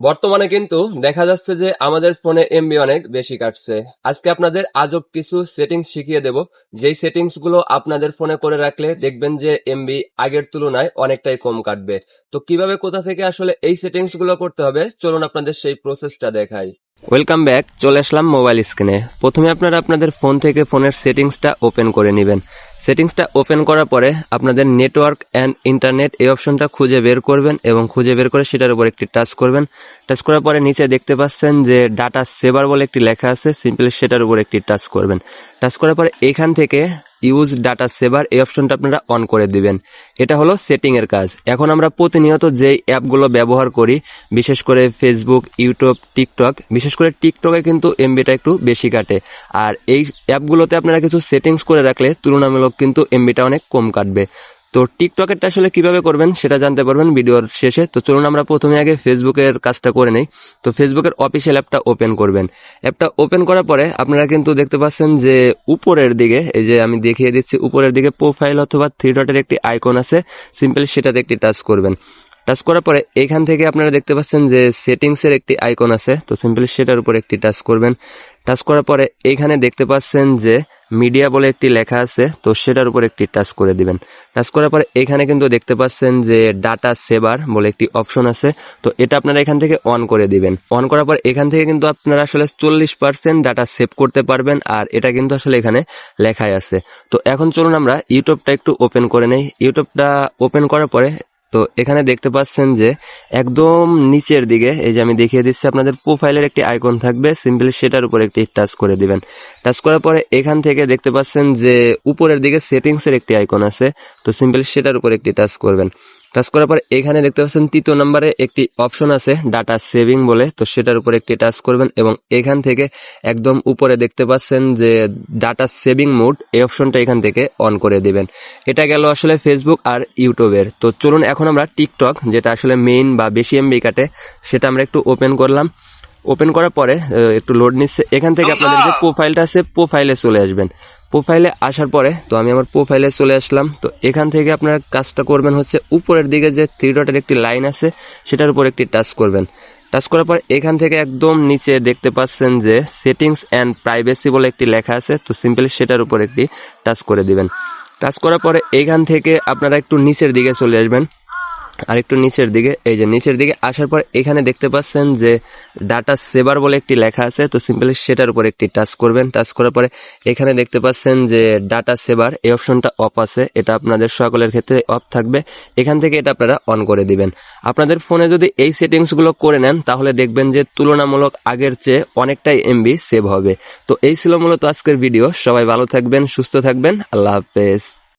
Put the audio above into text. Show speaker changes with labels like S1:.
S1: বর্তমানে কিন্তু দেখা যাচ্ছে যে আমাদের ফোনে এমবি অনেক বেশি কাটছে। আজকে আপনাদের আজব কিছু সেটিংস শিখিয়ে দেব। যেই সেটিংসগুলো আপনাদের ফোনে করে রাখলে দেখবেন যে এমবি আগের তুলনায় অনেকটাই কম কাটবে। তো কীভাবে কোথা থেকে আসলে এই সেটিংসগুলো করতে হবে? চলুন আপনাদের সেই প্রসেসটা দেখাই। ওয়েলকাম ব্যাক চলে আসলাম মোবাইল স্ক্রিনে প্রথমে আপনারা আপনাদের ফোন থেকে ফোনের সেটিংসটা ওপেন করে নেবেন। সেটিংসটা ওপেন করার পরে আপনাদের নেটওয়ার্ক অ্যান্ড ইন্টারনেট এই অপশনটা খুঁজে বের করবেন এবং খুঁজে বের করে সেটার উপর একটি টাচ করবেন। টাচ করার পরে নিচে দেখতে পাচ্ছেন যে ডাটা সেভার বলে একটি লেখা আছে। সিম্পলি সেটার উপর একটি টাচ করবেন। টাচ করার পরে এখান থেকে ইউজ ডাটা সেভার এই অপশনটা আপনারা অন করে দিবেন। এটা হলো সেটিংয়ের কাজ। এখন আমরা প্রতিনিয়ত যেই অ্যাপগুলো ব্যবহার করি, বিশেষ করে ফেসবুক ইউটিউব টিকটক বিশেষ করে টিকটকে কিন্তু এমবিটা একটু বেশি কাটে। আর এই অ্যাপগুলোতে আপনারা কিছু সেটিংস করে রাখলে তুলনামূলক কিন্তু এমবিটা অনেক কম কাটবে। তো টিকটকেরটা আসলে কীভাবে করবেন সেটা জানতে পারবেন ভিডিওর শেষে। তো চলুন আমরা প্রথমে আগে ফেসবুকের কাজটা করে নেই। তো ফেসবুকের অফিসিয়াল অ্যাপটা ওপেন করবেন। অ্যাপটা ওপেন করার পরে আপনারা কিন্তু দেখতে পাচ্ছেন যে উপরের দিকে, এই যে আমি দেখিয়ে দিচ্ছি, উপরের দিকে প্রোফাইল অথবা থ্রি ডটের একটি আইকন আছে। সিম্পলি সেটাতে একটি টাচ করবেন। টাচ করার পরে এখান থেকে আপনারা দেখতে পাচ্ছেন যে সেটিংস এর একটি আইকন আছে। তো সিম্পলি সেটার উপর একটি টাচ করবেন। টাচ করার পরে এখানে দেখতে পাচ্ছেন যে মিডিয়া বলে একটি লেখা আছে। তো সেটার উপর একটি টাচ করে দিবেন। টাচ করার পরে এখানে কিন্তু দেখতে পাচ্ছেন যে ডাটা সেভার বলে একটি অপশন আছে। তো এটা আপনারা এখান থেকে অন করে দিবেন। অন করার পর এখান থেকে কিন্তু আপনারা আসলে চল্লিশ পার্সেন্ট ডাটা সেভ করতে পারবেন। আর এটা কিন্তু আসলে এখানে লেখাই আছে। তো এখন চলুন আমরা ইউটিউবটা একটু ওপেন করে নেই। ইউটিউবটা ওপেন করার পরে তো এখানে দেখতে পাচ্ছেন যে একদম নিচের দিকে, এই যে আমি দেখিয়ে দিচ্ছি আপনাদের প্রোফাইলের একটি আইকন থাকবে সিম্পলি সেটার উপর একটি টাচ করে দিবেন। টাচ করার পরে এখান থেকে দেখতে পাচ্ছেন যে উপরের দিকে সেটিংস এর একটি আইকন আছে, তো সিম্পলি সেটার উপর একটি টাচ করবেন। টাচ করার পরে এখানে দেখতে পাচ্ছেন তৃতীয় নম্বরে একটি অপশন আছে ডাটা সেভিং বলে। তো সেটার উপর একটি টাচ করবেন এবং এখান থেকে একদম উপরে দেখতে পাচ্ছেন যে ডাটা সেভিং মোড এই অপশনটা এখান থেকে অন করে দিবেন। এটা গেল আসলে ফেসবুক আর ইউটিউবের তো চলুন এখন আমরা টিকটক যেটা আসলে মেইন বা বেশি এমবি কাটে সেটা আমরা একটু ওপেন করলাম। ওপেন করার পরে একটু লোড নিচ্ছে। এখান থেকে আপনাদের যে প্রোফাইলটা আছে প্রোফাইলে চলে আসবেন। প্রোফাইলে আসার পরে তো আমি আমার প্রোফাইলে চলে আসলাম। তো এখান থেকে আপনারা কাজটা করবেন হচ্ছে উপরের দিকে যে থ্রি ডটের একটি লাইন আছে, সেটার উপর একটি টাচ করবেন। টাচ করার পর এখান থেকে একদম নিচে দেখতে পাচ্ছেন যে সেটিংস অ্যান্ড প্রাইভেসি বলে একটি লেখা আছে, তো সিম্পলি সেটার উপর একটি টাচ করে দিবেন। টাচ করার পরে এখান থেকে আপনারা একটু নিচের দিকে চলে আসবেন। আর একটু নিচের দিকে, এই যে নিচের দিকে আসার পর এখানে দেখতে পাচ্ছেন যে ডাটা সেভার বলে একটি লেখা আছে, তো সিম্পলি সেটার উপর একটি টাচ করবেন। টাচ করার পরে এখানে দেখতে পাচ্ছেন যে ডাটা সেভার এই অপশনটা অফ আছে, এটা আপনাদের সকলের ক্ষেত্রে অফ থাকবে। এখান থেকে এটা আপনারা অন করে দিবেন। আপনাদের ফোনে যদি এই সেটিংসগুলো করে নেন, তাহলে দেখবেন যে তুলনামূলক আগের চেয়ে অনেকটাই এমবি সেভ হবে। তো এই ছিল মূলত আজকের ভিডিও সবাই ভালো থাকবেন, সুস্থ থাকবেন, আল্লাহ হাফেজ।